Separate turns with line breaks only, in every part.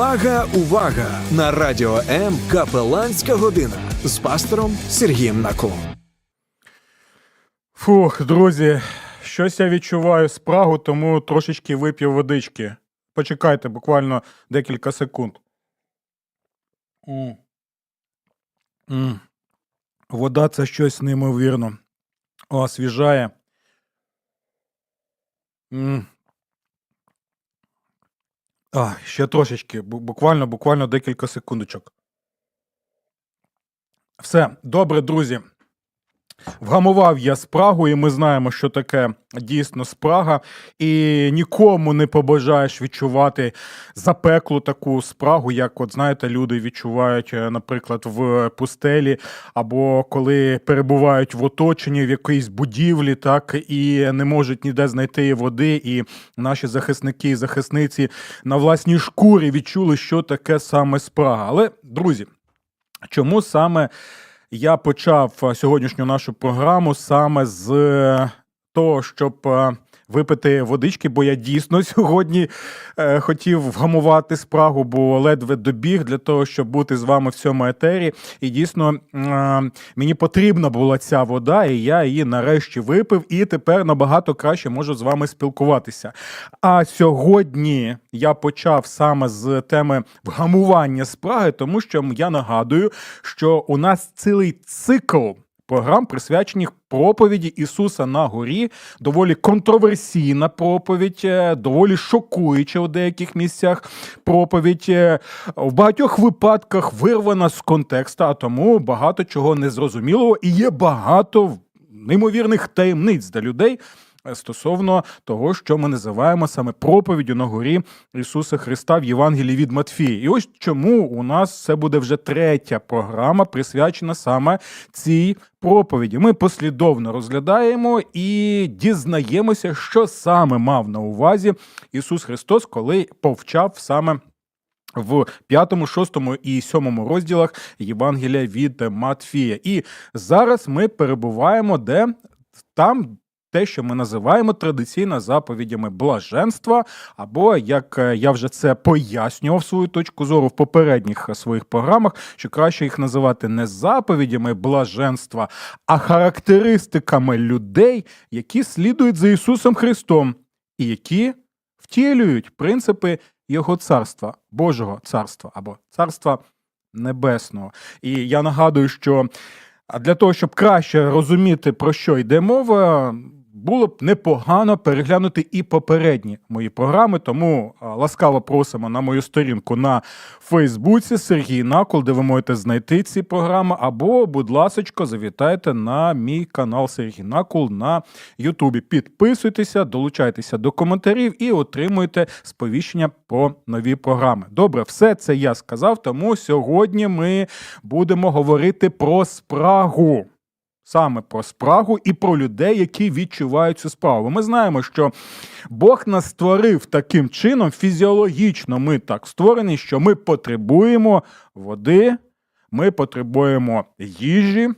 Увага, увага! На радіо М Капеланська година з пастором Сергієм Наклом.
Фух, друзі, щось я відчуваю спрагу, тому трошечки вип'ю водички. Почекайте буквально декілька секунд. М. М. Вода це щось неймовірно. Освіжає. М. А, ще трошечки, буквально, буквально декілька секундочок. Все, добре, друзі. Вгамував я спрагу, і ми знаємо, що таке дійсно спрага, і нікому не побажаєш відчувати запеклу таку спрагу, як, от знаєте, люди відчувають, е, наприклад, в пустелі, або коли перебувають в оточенні в якоїсь будівлі, так і не можуть ніде знайти води. І наші захисники і захисниці на власній шкурі відчули, що таке саме спрага. Але, друзі, чому саме я почав е, сьогоднішню нашу програму саме з е, того, щоб е, випити водички, бо я дійсно сьогодні е, хотів вгамувати спрагу, бо ледве добіг для того, щоб бути з вами в цьому етері. І дійсно е, мені потрібна була ця вода, і я її нарешті випив, і тепер набагато краще можу з вами спілкуватися. А сьогодні я почав саме з теми вгамування спраги, тому що я нагадую, що у нас цілий цикл. Програм присвячених проповіді Ісуса на горі, доволі контроверсійна проповідь, е, доволі шокуюча у деяких місцях проповідь, е, в багатьох випадках вирвана з контексту, а тому багато чого незрозумілого і є багато неймовірних таємниць для людей стосовно того, що ми називаємо саме проповіддю на горі Ісуса Христа в Євангелії від Матфії. І ось чому у нас це буде вже третя програма, присвячена саме цій проповіді. Ми послідовно розглядаємо і дізнаємося, що саме мав на увазі Ісус Христос, коли повчав саме. В п'ятому, шостому і сьомому розділах Євангелія від Матфія. І зараз ми перебуваємо де там. Те, що ми називаємо традиційно заповідями блаженства, або як е, я вже це пояснював свою точку зору в попередніх е, своїх програмах, що краще їх називати не заповідями блаженства, а характеристиками людей, які слідують за Ісусом Христом, і які втілюють принципи Його царства, Божого царства або царства небесного. І я нагадую, що для того, щоб краще розуміти, про що йде мова, було б непогано переглянути і попередні мої програми. Тому ласкаво просимо на мою сторінку на Фейсбуці Сергій Накол, де ви можете знайти ці програми. Або, будь ласочко, завітайте на мій канал Сергій Накол на Ютубі. Підписуйтеся, долучайтеся до коментарів і отримуйте сповіщення про нові програми. Добре, все це я сказав. Тому сьогодні ми будемо говорити про спрагу. Саме про спрагу і про людей, які відчувають цю справу. Ми знаємо, що Бог нас створив таким чином, фізіологічно ми так створені, що ми потребуємо води, ми потребуємо їжі.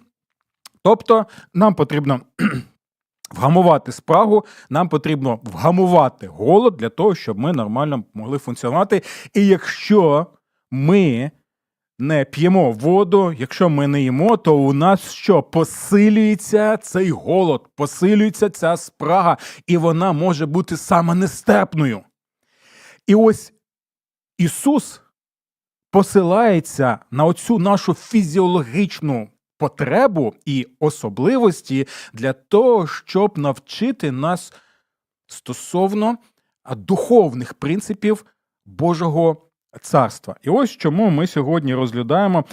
Тобто нам потрібно вгамувати спрагу, нам потрібно вгамувати голод для того, щоб ми нормально могли функціонувати. І якщо ми не п'ємо воду, якщо ми не їмо, то у нас що посилюється цей голод, посилюється ця спрага, і вона може бути саме нестерпною. І ось Ісус посилається на оцю нашу фізіологічну потребу і особливості для того, щоб навчити нас стосовно духовних принципів Божого царства. І ось чому ми сьогодні розглядаємо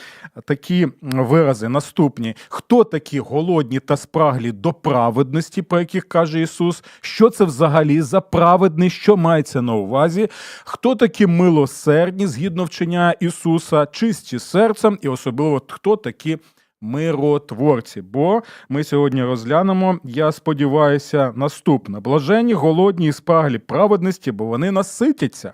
такі вирази наступні: хто такі голодні та спраглі до праведності, про яких каже Ісус, що це взагалі за праведність, що мається на увазі, хто такі милосердні згідно вчення Ісуса, чисті серцем, і особливо хто такі. Миротворці, бо ми сьогодні розглянемо, я сподіваюся, наступне: блаженні, голодні і спраглі праведності, бо вони наситяться.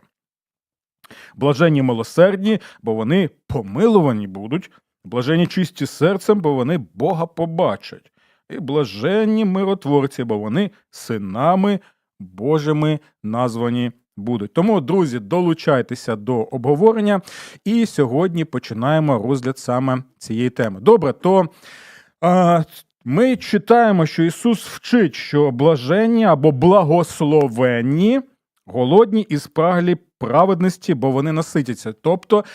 Блаженні милосердні, бо вони помилувані будуть, блаженні чисті серцем, бо вони Бога побачать, і блаженні миротворці, бо вони синами Божими названі будуть. Тому, друзі, долучайтеся до обговорення. І сьогодні починаємо розгляд саме цієї теми. Добре, то е, ми читаємо, що Ісус вчить, що блаженні або благословенні, голодні і спраглі праведності, бо вони наситяться. Тобто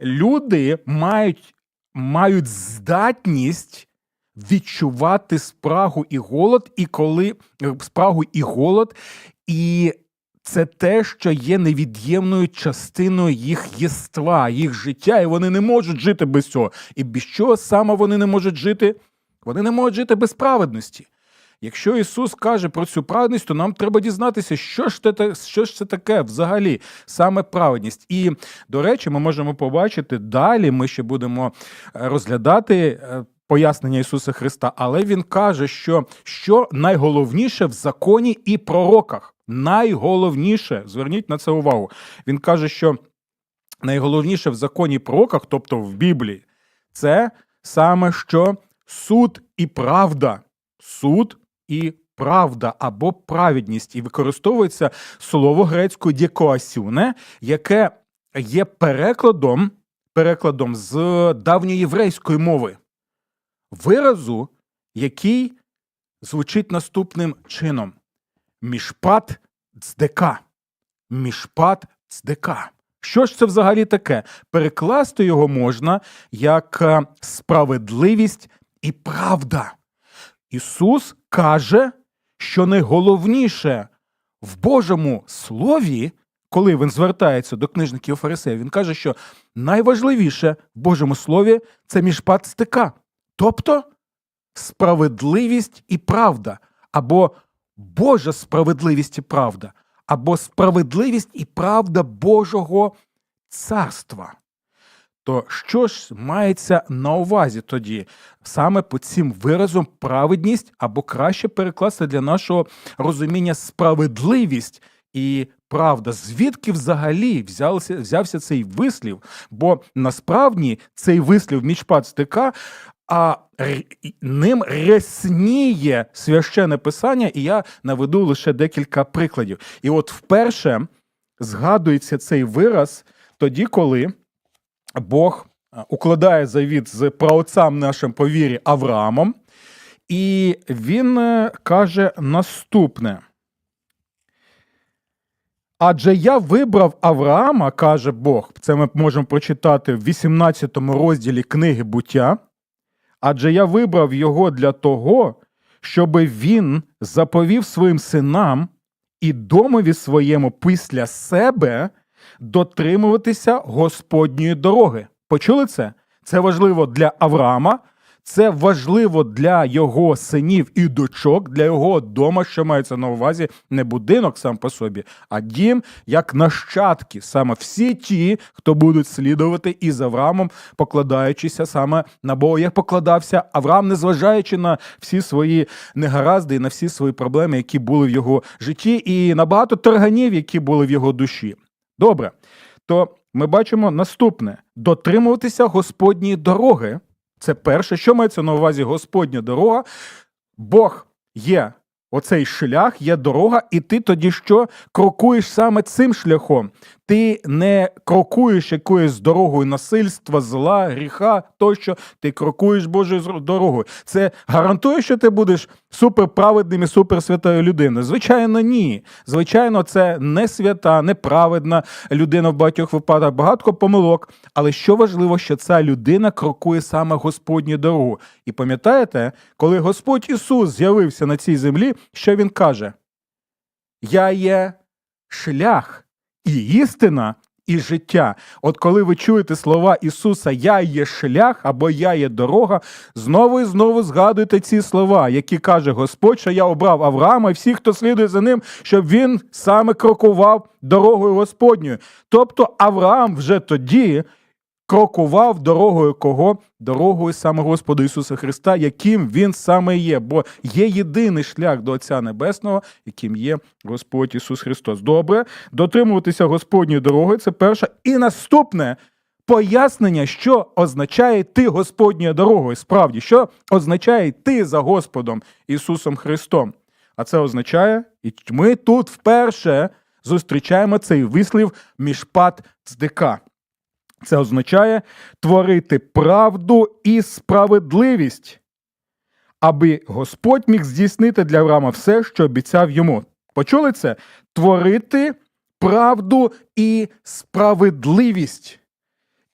люди мають, мають здатність відчувати спрагу і голод, і коли е, спрагу і голод, і це те, що є невід'ємною частиною їх єства, їх життя, і вони не можуть жити без цього. І без чого саме вони не можуть жити? Вони не можуть жити без праведності. Якщо Ісус каже про цю праведність, то нам треба дізнатися, що ж це, що ж це таке взагалі саме праведність. І, до речі, ми можемо побачити далі. Ми ще будемо е, розглядати е, пояснення Ісуса Христа, але Він каже, що, що найголовніше в законі і пророках. Найголовніше, зверніть на це увагу. Він каже, що найголовніше в законі і пророках, тобто в Біблії, це саме що суд і правда. Суд і правда або праведність. І використовується слово грецькою дікоасюне, яке є перекладом, перекладом з давньоєврейської мови. Виразу, який звучить наступним чином: мішпат цдека. Мішпат цдека. Що ж це взагалі таке? Перекласти його можна як е, справедливість і правда. Ісус каже, що найголовніше в Божому Слові, коли він звертається до книжників фарисеїв, він каже, що найважливіше в Божому Слові це мішпат стика, тобто справедливість і правда, або Божа справедливість і правда, або справедливість і правда Божого царства. То що ж мається на увазі тоді саме по цим виразом праведність, або краще перекласти для нашого розуміння справедливість і правда? Звідки взагалі взявся, взявся цей вислів? Бо насправді цей вислів мічпат стика, а ним рясніє священне писання, і я наведу лише декілька прикладів. І от вперше згадується цей вираз тоді, коли. Бог е, укладає завіт з праотцем нашим по вірі Авраамом, і він е, каже наступне. Адже я вибрав Авраама, каже Бог, це ми можемо прочитати в 18 розділі книги буття. Адже я вибрав його для того, щоби він заповів своїм синам і домові своєму після себе дотримуватися Господньої дороги. Почули це? Це важливо для Авраама, це важливо для його синів і дочок, для його дома, що мається на увазі, не будинок сам по собі, а дім як нащадки, саме всі ті, хто будуть слідувати із Авраамом, покладаючися саме на Бога, як покладався Авраам, незважаючи на всі свої негаразди і на всі свої проблеми, які були в його житті, і на багато тарганів, які були в його душі. Добре, то ми бачимо наступне: дотримуватися Господньої дороги. Це перше, що мається на увазі Господня дорога. Бог є оцей шлях, є дорога, і ти тоді що крокуєш саме цим шляхом. Ти не крокуєш якоюсь дорогою насильства, зла, гріха тощо, ти крокуєш Божою дорогою. Це гарантує, що ти будеш суперправедним і суперсвятою людиною? Звичайно, ні. Звичайно, це не свята, неправедна людина в багатьох випадках, багато помилок. Але що важливо, що ця людина крокує саме Господню дорогу. І пам'ятаєте, коли Господь Ісус з'явився на цій землі, що Він каже? Я є шлях і істина, і життя. От коли ви чуєте слова Ісуса Я є шлях або Я є дорога, знову і знову згадуйте ці слова, які каже Господь, що я обрав Авраама і всіх, хто слідує за ним, щоб він саме крокував дорогою Господньою. Тобто Авраам вже тоді крокував дорогою кого? Дорогою саме Господа Ісуса Христа, яким він саме є, бо є єдиний шлях до Отця Небесного, яким є Господь Ісус Христос. Добре, дотримуватися Господньої дороги це перше. І наступне пояснення, що означає йти Господньою дорогою. Справді, що означає йти за Господом Ісусом Христом. А це означає, і ми тут вперше зустрічаємо цей вислів мішпат цдика. Це означає творити правду і справедливість, аби Господь міг здійснити для Авраама все, що обіцяв йому. Почули це? Творити правду і справедливість.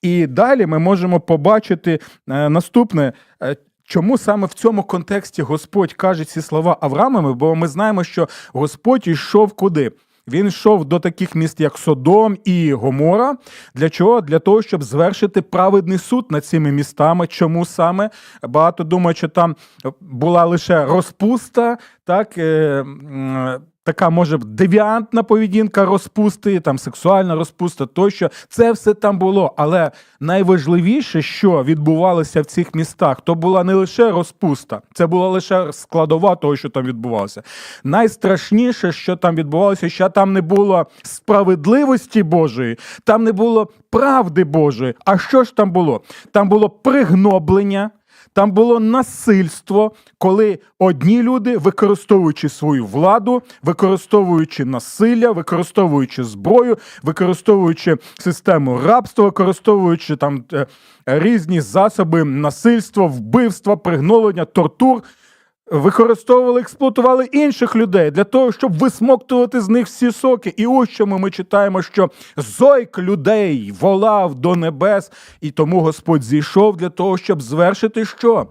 І далі ми можемо побачити е, наступне. е, Чому саме в цьому контексті Господь каже ці слова Авраамові? Бо ми знаємо, що Господь йшов куди? Він йшов до таких міст, як Содом і Гомора. Для чого? Для того, щоб звершити праведний суд над цими містами. Чому саме? Багато думають, що там була лише розпуста, так, е, така може девіантна поведінка розпусти, там сексуальна розпуста, тощо. Це все там було. Але найважливіше, що відбувалося в цих містах, то була не лише розпуста, це була лише складова того, що там відбувалося. Найстрашніше, що там відбувалося, що там не було справедливості Божої, там не було правди Божої. А що ж там було? Там було пригноблення. Там було насильство, коли одні люди, використовуючи свою владу, використовуючи насилля, використовуючи зброю, використовуючи систему рабства, використовуючи там е, різні засоби насильства, вбивства, пригнолення, тортур, використовували, експлуатували інших людей для того, щоб висмоктувати з них всі соки. І ось чому ми читаємо, що зойк людей волав до небес, і тому Господь зійшов для того, щоб звершити що?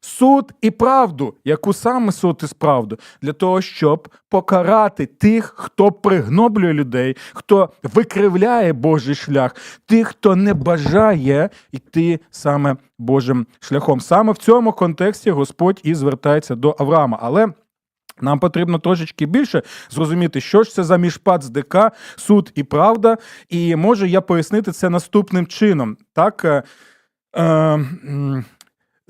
Суд і правду, яку саме суд і правду, для того, щоб покарати тих, хто пригноблює людей, хто викривляє Божий шлях, тих, хто не бажає йти саме Божим шляхом. Саме в цьому контексті Господь і звертається до Авраама. Але нам потрібно трошечки більше зрозуміти, що ж це за міжпад з ДК, суд і правда. І можу я пояснити це наступним чином. Так, е, е,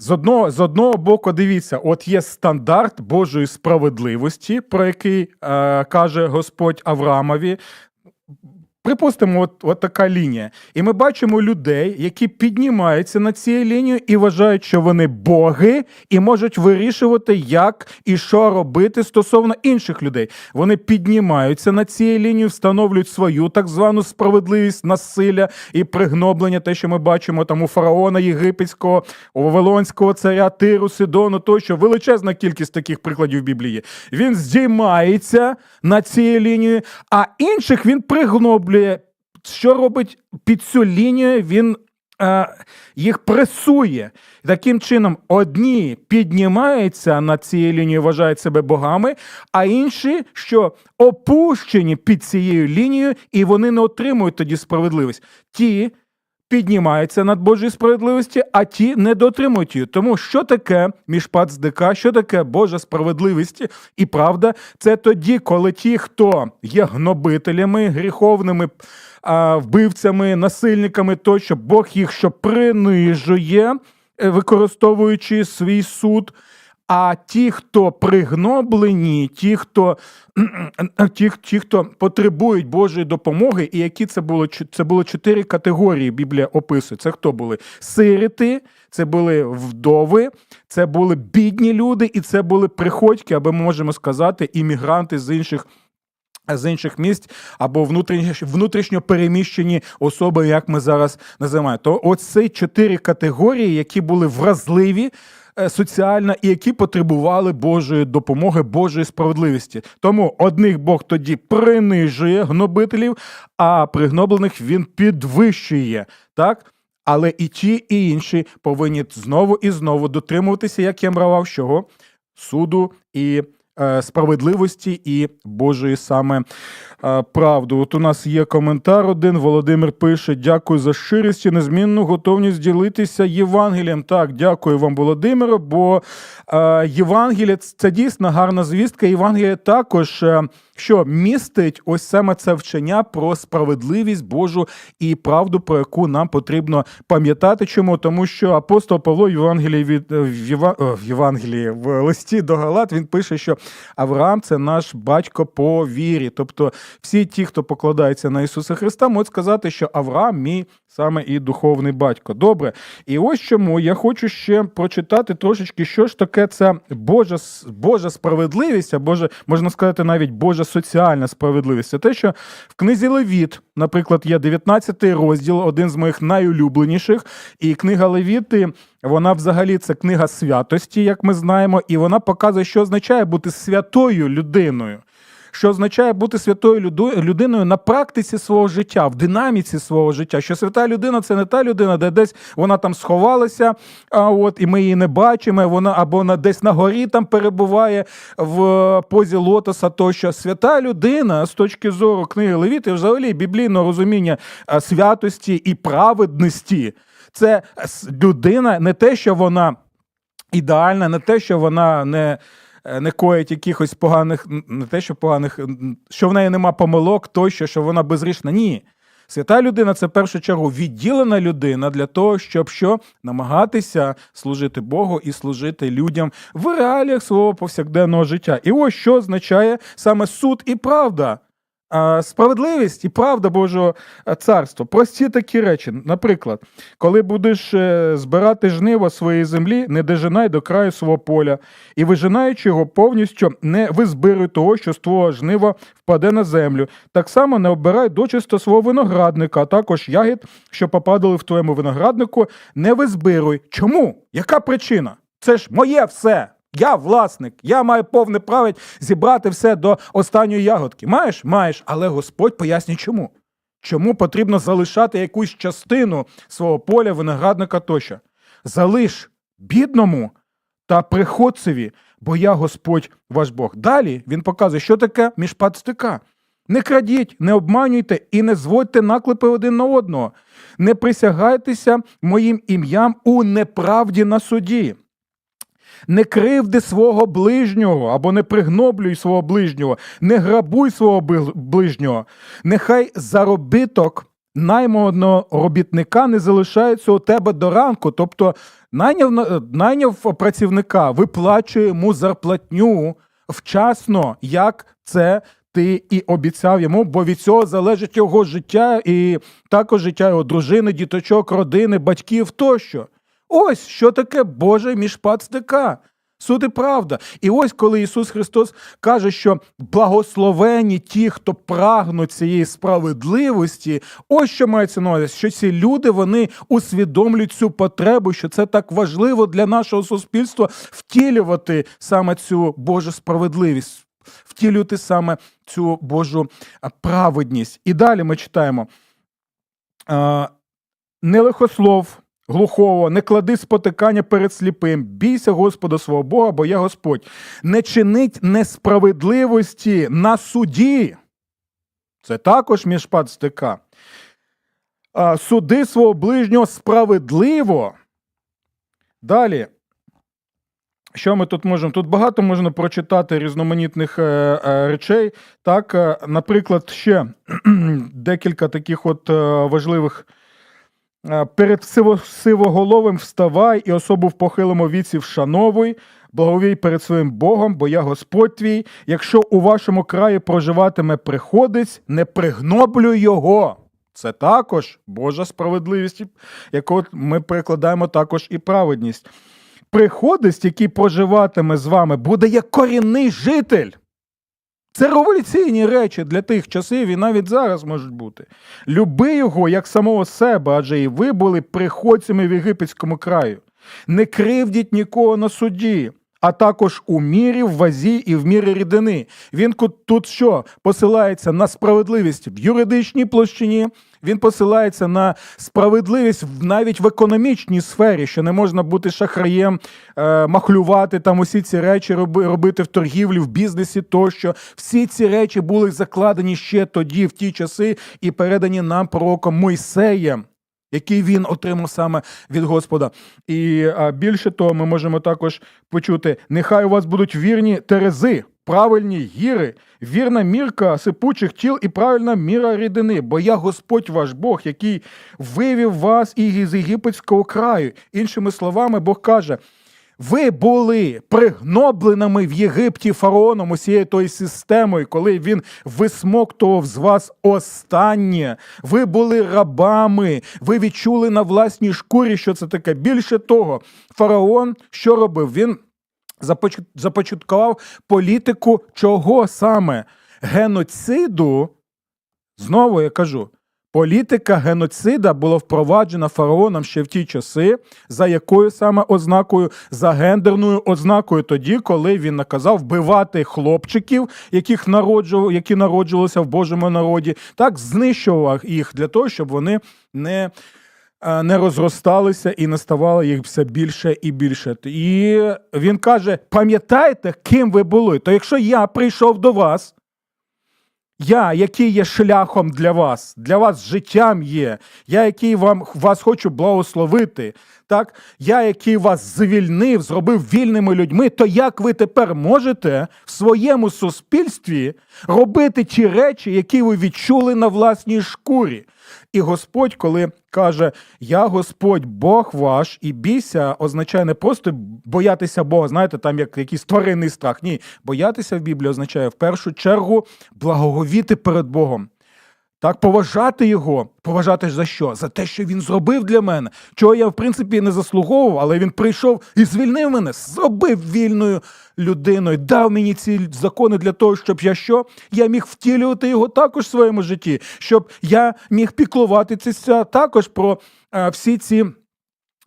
з одного, з одного боку, дивіться, от є стандарт Божої справедливості, про який е, каже Господь Авраамові. Припустимо, от, от така лінія. І ми бачимо людей, які піднімаються над цією лінією і вважають, що вони боги, і можуть вирішувати, як і що робити стосовно інших людей. Вони піднімаються над цією лінією, встановлюють свою так звану справедливість, насилля і пригноблення, те, що ми бачимо там у фараона єгипетського, у Вавилонського царя Тиру, Сидону, тощо величезна кількість таких прикладів в Біблії. Він здіймається над цією лінією, а інших він пригноблює. Що робить під цю лінію? Він е, їх пресує. Таким чином, одні піднімаються на цією лінією, вважають себе богами, а інші, що опущені під цією лінією, і вони не отримують тоді справедливість. Ті піднімаються над Божою справедливості, а ті не дотримують її. Тому що таке міжпад з ДК, що таке Божа справедливість і правда, це тоді, коли ті, хто є гнобителями, гріховними а, вбивцями, насильниками, тощо Бог їх що принижує, е, використовуючи свій суд. А ті, хто пригноблені, ті, хто ті, ті, хто потребують Божої допомоги, і які це було це було чотири категорії. Біблія описує. Це хто були сирити, це були вдови, це були бідні люди, і це були приходьки, або ми можемо сказати, іммігранти з інших. З інших місць або внутрішньо, переміщені особи, як ми зараз називаємо. То оці чотири категорії, які були вразливі е, соціально і які потребували Божої допомоги, Божої справедливості. Тому одних Бог тоді принижує гнобителів, а пригноблених він підвищує. Так? Але і ті, і інші повинні знову і знову дотримуватися, як я мравав, чого суду і справедливості і Божої саме е, правди. От у нас є коментар один. Володимир пише: дякую за щирість і незмінну готовність ділитися Євангелієм. Так, дякую вам, Володимире, бо е, Євангеліє це дійсно гарна звістка. Євангеліє також. Е, що містить ось саме це вчення про справедливість Божу і правду, про яку нам потрібно пам'ятати. Чому? Тому що апостол Павло в Євангелії від в Євангелії в листі до Галат він пише, що Авраам це наш батько по вірі. Тобто, всі ті, хто покладається на Ісуса Христа, можуть сказати, що Авраам мій саме і духовний батько. Добре. І ось чому я хочу ще прочитати трошечки, що ж таке це Божа, Божа справедливість, а Божа, можна сказати, навіть Божа соціальна справедливість. Це те, що в книзі Левіт, наприклад, є 19 розділ, один з моїх найулюбленіших. І книга Левіти, вона взагалі це книга святості, як ми знаємо, і вона показує, що означає бути святою людиною. Що означає бути святою людиною на практиці свого життя, в динаміці свого життя. Що свята людина це не та людина, де десь вона там сховалася, а от і ми її не бачимо. Вона або вона десь на горі там перебуває в позі лотоса. Тощо свята людина з точки зору книги Левіти, взагалі біблійного розуміння святості і праведності. Це людина, не те, що вона ідеальна, не те, що вона не. е, Не коїть якихось поганих, не те, що поганих, що в неї нема помилок, тощо, що вона безгрішна. Ні. Свята людина це в першу чергу відділена людина для того, щоб що намагатися служити Богу і служити людям в реаліях свого повсякденного життя. І ось що означає саме суд і правда. Справедливість і правда Божого е, царства. Прості такі речі. Наприклад, коли будеш е, збирати жниво своєї землі, не дожинай до краю свого поля, і вижинаючи його повністю, не визбируй того, що з твого жнива впаде на землю. Так само не обирай дочисто свого виноградника, а також ягід, що попадали в твоєму винограднику, не визбируй. Чому? Яка причина? Це ж моє все. Я власник, я маю повне право зібрати все до останньої ягодки. Маєш? Маєш, але Господь пояснює чому. Чому потрібно залишати якусь частину свого поля, виноградника тощо? Залиш бідному та приходцеві, бо я Господь ваш Бог. Далі він показує, що таке міжпад стика. Не крадіть, не обманюйте і не зводьте наклепи один на одного. Не присягайтеся моїм ім'ям у неправді на суді. Не кривди свого ближнього або не пригноблюй свого ближнього, не грабуй свого ближнього. Нехай заробіток найманого робітника не залишається у тебе до ранку. Тобто найняв, найняв працівника, виплачує йому зарплатню вчасно, як це ти і обіцяв йому, бо від цього залежить його життя і також життя його дружини, діточок, родини, батьків тощо. Ось що таке Боже міжпад стика. Суд і правда. І ось коли Ісус Христос каже, що благословені ті, хто прагнуть цієї справедливості, ось що мається на увазі, що ці люди вони усвідомлюють цю потребу, що це так важливо для нашого суспільства втілювати саме цю Божу справедливість, втілювати саме цю Божу праведність. І далі ми читаємо. Не лихослов, глухого, не клади спотикання перед сліпим, бійся Господа свого Бога, бо я Господь. Не чинить несправедливості на суді. Це також міжпад стика. Суди свого ближнього справедливо. Далі. Що ми тут можемо? Тут багато можна прочитати різноманітних е, е, речей. Так, е, наприклад, ще декілька таких от важливих. Е, Перед сивоголовим вставай і особу в похилому віці вшановуй, благовій перед своїм Богом, бо я Господь твій. Якщо у вашому краї проживатиме приходець, не пригноблюй його. Це також Божа справедливість, яку ми перекладаємо також і праведність. Приходець, який проживатиме з вами, буде як корінний житель. Це революційні речі для тих часів і навіть зараз можуть бути. Люби його як самого себе, адже і ви були приходцями в єгипетському краю. Не кривдіть нікого на суді, а також у мірі, в вазі і в мірі рідини. Він тут що? Посилається на справедливість в юридичній площині, він посилається на справедливість навіть в економічній сфері, що не можна бути шахраєм, е, махлювати там усі ці речі, роби, робити в торгівлі, в бізнесі тощо. Всі ці речі були закладені ще тоді, в ті часи, і передані нам пророком Мойсеєм. Який він отримав саме від Господа. І більше того, ми можемо також почути: нехай у вас будуть вірні терези, правильні гіри, вірна мірка сипучих тіл і правильна міра рідини, бо я Господь ваш Бог, який вивів вас із єгипетського краю. Іншими словами, Бог каже: Ви були пригнобленими в Єгипті фараоном усією тою системою, коли він висмоктував з вас останнє. Ви були рабами, ви відчули на власній шкурі, що це таке. Більше того, фараон що робив? Він започаткував політику чого саме? Геноциду. Знову я кажу, політика геноцида була впроваджена фараоном ще в ті часи, за якою саме ознакою? За гендерною ознакою, тоді, коли він наказав вбивати хлопчиків, яких народжував, які народжувалися в Божому народі, так знищував їх для того, щоб вони не. е, Не розросталися і не ставало їх все більше і більше. І він каже: пам'ятаєте, ким ви були? То якщо я прийшов до вас, я, який є шляхом для вас, для вас життям є, я, який вам вас хочу благословити, так? я, який вас звільнив, зробив вільними людьми, то як ви тепер можете в своєму суспільстві робити ті речі, які ви відчули на власній шкурі? І Господь, коли каже: Я Господь Бог ваш, і бійся, означає не просто боятися Бога, знаєте, там як якийсь тваринний страх. Ні, боятися в Біблії означає в першу чергу благоговіти перед Богом. Так, поважати його, поважати за що? За те, що він зробив для мене, чого я, в принципі, не заслуговував, але він прийшов і звільнив мене, зробив вільною людиною, дав мені ці закони для того, щоб я що? Я міг втілювати його також в своєму житті, щоб я міг піклуватися також про а, всі ці.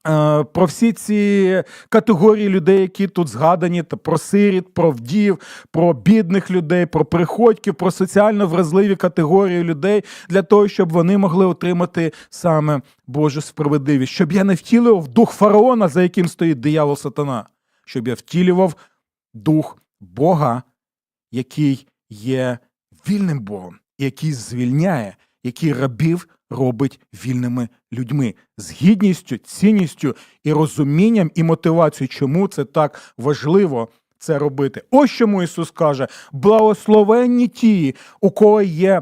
Е, Про всі ці категорії людей, які тут згадані, про сиріт, про вдів, про бідних людей, про приходьків, про соціально вразливі категорії людей для того, щоб вони могли отримати саме Божу справедливість, щоб я не втілював дух фараона, за яким стоїть диявол сатана, щоб я втілював дух Бога, який є вільним Богом, який звільняє, який рабів робить вільними людьми з гідністю, цінністю і розумінням і мотивацією, чому це так важливо це робити. Ось чому Ісус каже: благословенні ті, у кого є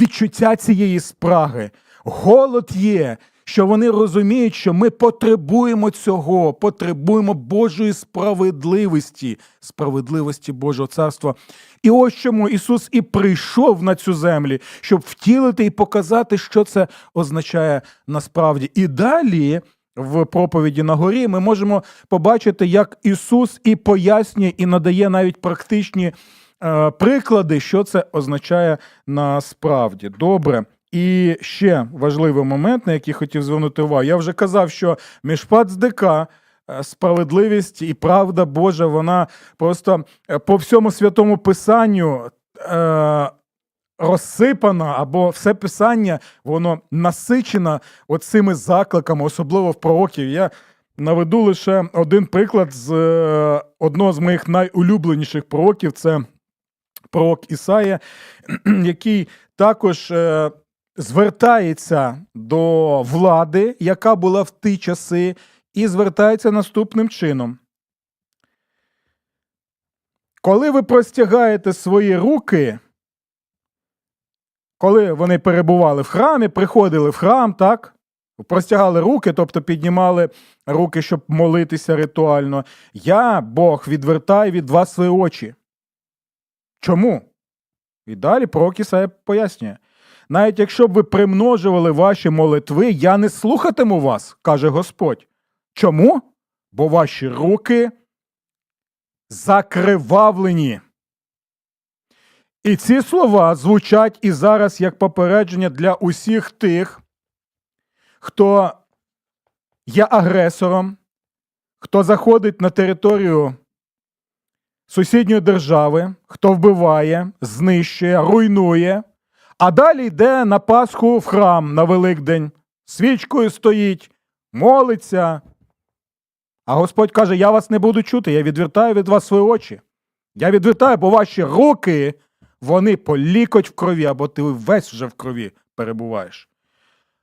відчуття цієї спраги, голод є. Що вони розуміють, що ми потребуємо цього, потребуємо Божої справедливості, справедливості Божого царства. І ось чому Ісус і прийшов на цю землю, щоб втілити і показати, що це означає насправді. І далі в проповіді на горі ми можемо побачити, як Ісус і пояснює, і надає навіть практичні е, приклади, що це означає насправді. Добре. І ще важливий момент, на який хотів звернути увагу. Я вже казав, що міжпад з ДК, е, справедливість і правда Божа, вона просто е, по всьому святому писанню е, розсипана, або все писання, воно насичено оцими закликами, особливо в пророків. Я наведу лише один приклад з е, одного з моїх найулюбленіших пророків це пророк Ісая, який також е, звертається до влади, яка була в ті часи, і звертається наступним чином. Коли ви простягаєте свої руки, коли вони перебували в храмі, приходили в храм, так? Простягали руки, тобто піднімали руки, щоб молитися ритуально. Я, Бог, відвертаю від вас свої очі. Чому? І далі пророк Ісая пояснює. Навіть якщо б ви примножували ваші молитви, я не слухатиму вас, каже Господь. Чому? Бо ваші руки закривавлені. І ці слова звучать і зараз як попередження для усіх тих, хто є агресором, хто заходить на територію сусідньої держави, хто вбиває, знищує, руйнує, а далі йде на Пасху в храм на Великдень, свічкою стоїть, молиться. А Господь каже: Я вас не буду чути, я відвертаю від вас свої очі. Я відвертаю, бо ваші руки, вони полікоть в крові, або ти весь вже в крові перебуваєш.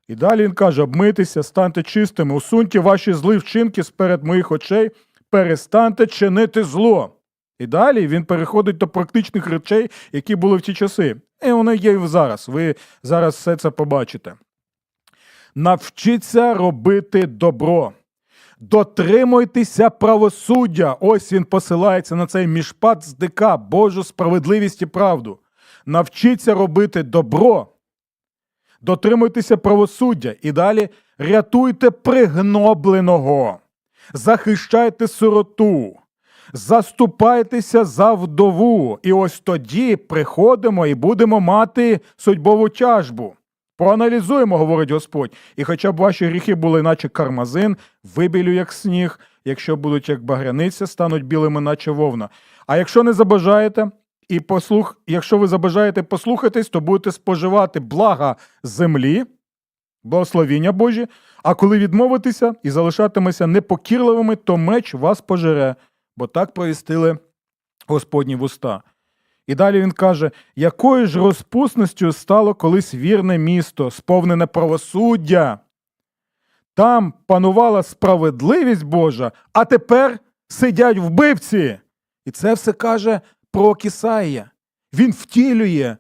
І далі він каже: обмитися, станьте чистими, усуньте ваші зли вчинки сперед моїх очей, перестаньте чинити зло. І далі він переходить до практичних речей, які були в ті часи. І вони є і зараз. Ви зараз все це побачите. Навчіться робити добро. Дотримуйтеся правосуддя. Ось він посилається на цей мішпат з дика, Божу справедливість і правду. Навчіться робити добро. Дотримуйтеся правосуддя і далі рятуйте пригнобленого, захищайте сироту, заступайтеся за вдову. І ось тоді приходимо і будемо мати судьбову тяжбу. Проаналізуємо, говорить Господь, і хоча б ваші гріхи були, наче кармазин, вибілю, як сніг, якщо будуть як багряниця, стануть білими, наче вовна. А якщо не забажаєте, і послух, якщо ви забажаєте послухатись, то будете споживати блага землі, благословіння Божі, а коли відмовитеся і залишатимеся непокірливими, то меч вас пожере, бо так провістили Господні вуста. І далі він каже: якою ж розпусністю стало колись вірне місто, сповнене правосуддя. Там панувала справедливість Божа, а тепер сидять вбивці. І це все каже про Кисаїя. Він втілює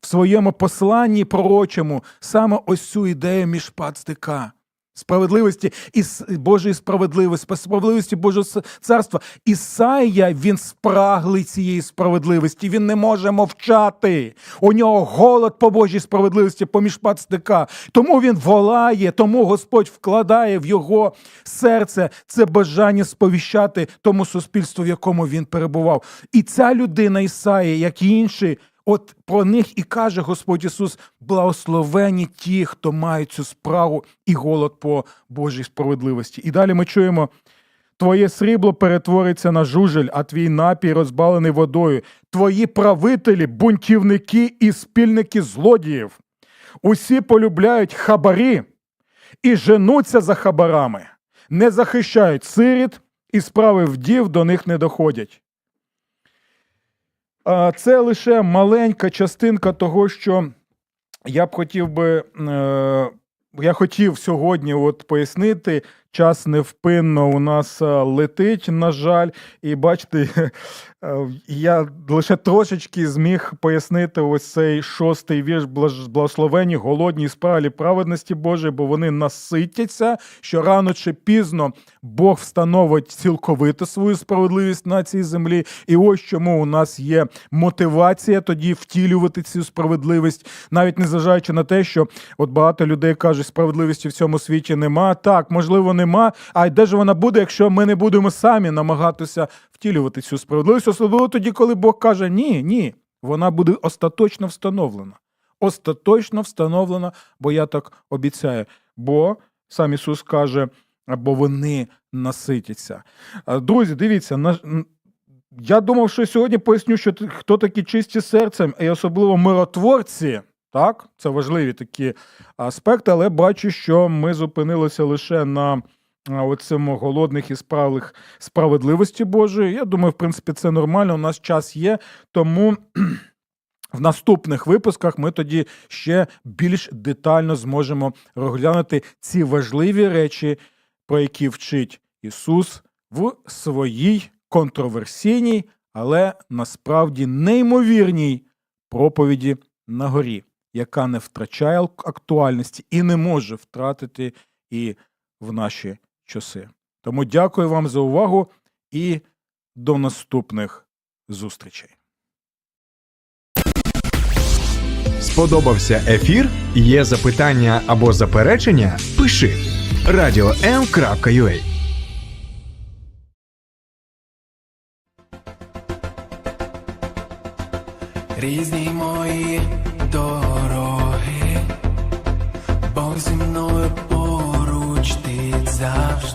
в своєму посланні пророчому саме ось цю ідею міжпадстика. Справедливості і Божої справедливості, справедливості Божого царства. Ісая він спраглий цієї справедливості. Він не може мовчати. У нього голод по Божій справедливості, по міжпадстика. Тому він волає, тому Господь вкладає в його серце це бажання сповіщати тому суспільству, в якому він перебував. І ця людина Ісаї, як і інші, От про них і каже Господь Ісус: благословені ті, хто мають цю справу і голод по Божій справедливості. І далі ми чуємо: Твоє срібло перетвориться на жужель, а твій напій розбалений водою. Твої правителі, бунтівники і спільники злодіїв. Усі полюбляють хабарі і женуться за хабарами, не захищають сиріт, і справи вдів до них не доходять. Це лише маленька частинка того, що я б хотів би. Е, я хотів сьогодні от пояснити. Час невпинно у нас е, летить, на жаль, і бачите, я лише трошечки зміг пояснити ось цей шостий вірш «Блаж- благословені, голодні і спралі праведності Божої, бо вони наситяться, що рано чи пізно Бог встановить цілковито свою справедливість на цій землі. І ось чому у нас є мотивація тоді втілювати цю справедливість, навіть незважаючи на те, що от багато людей кажуть, справедливості в цьому світі нема. Так, можливо, нема. А де ж вона буде, якщо ми не будемо самі намагатися втілювати цю справедливість, особливо тоді, коли Бог каже: ні, ні, вона буде остаточно встановлена. Остаточно встановлена, бо я так обіцяю. Бо сам Ісус каже, бо вони наситяться. Друзі, дивіться, я думав, що сьогодні поясню, що хто такі чисті серцем, і особливо миротворці. Так, це важливі такі аспекти, але бачу, що ми зупинилися лише на оцьому голодних і справних справедливості Божої. Я думаю, в принципі, це нормально. У нас час є, тому. В наступних випусках ми тоді ще більш детально зможемо розглянути ці важливі речі, про які вчить Ісус в своїй контроверсійній, але насправді неймовірній проповіді на горі, яка не втрачає актуальності і не може втратити і в наші часи. Тому дякую вам за увагу і до наступних зустрічей.
Сподобався ефір? Є запитання або заперечення? Пиши radio.m.ua
Різні мої дороги, Бог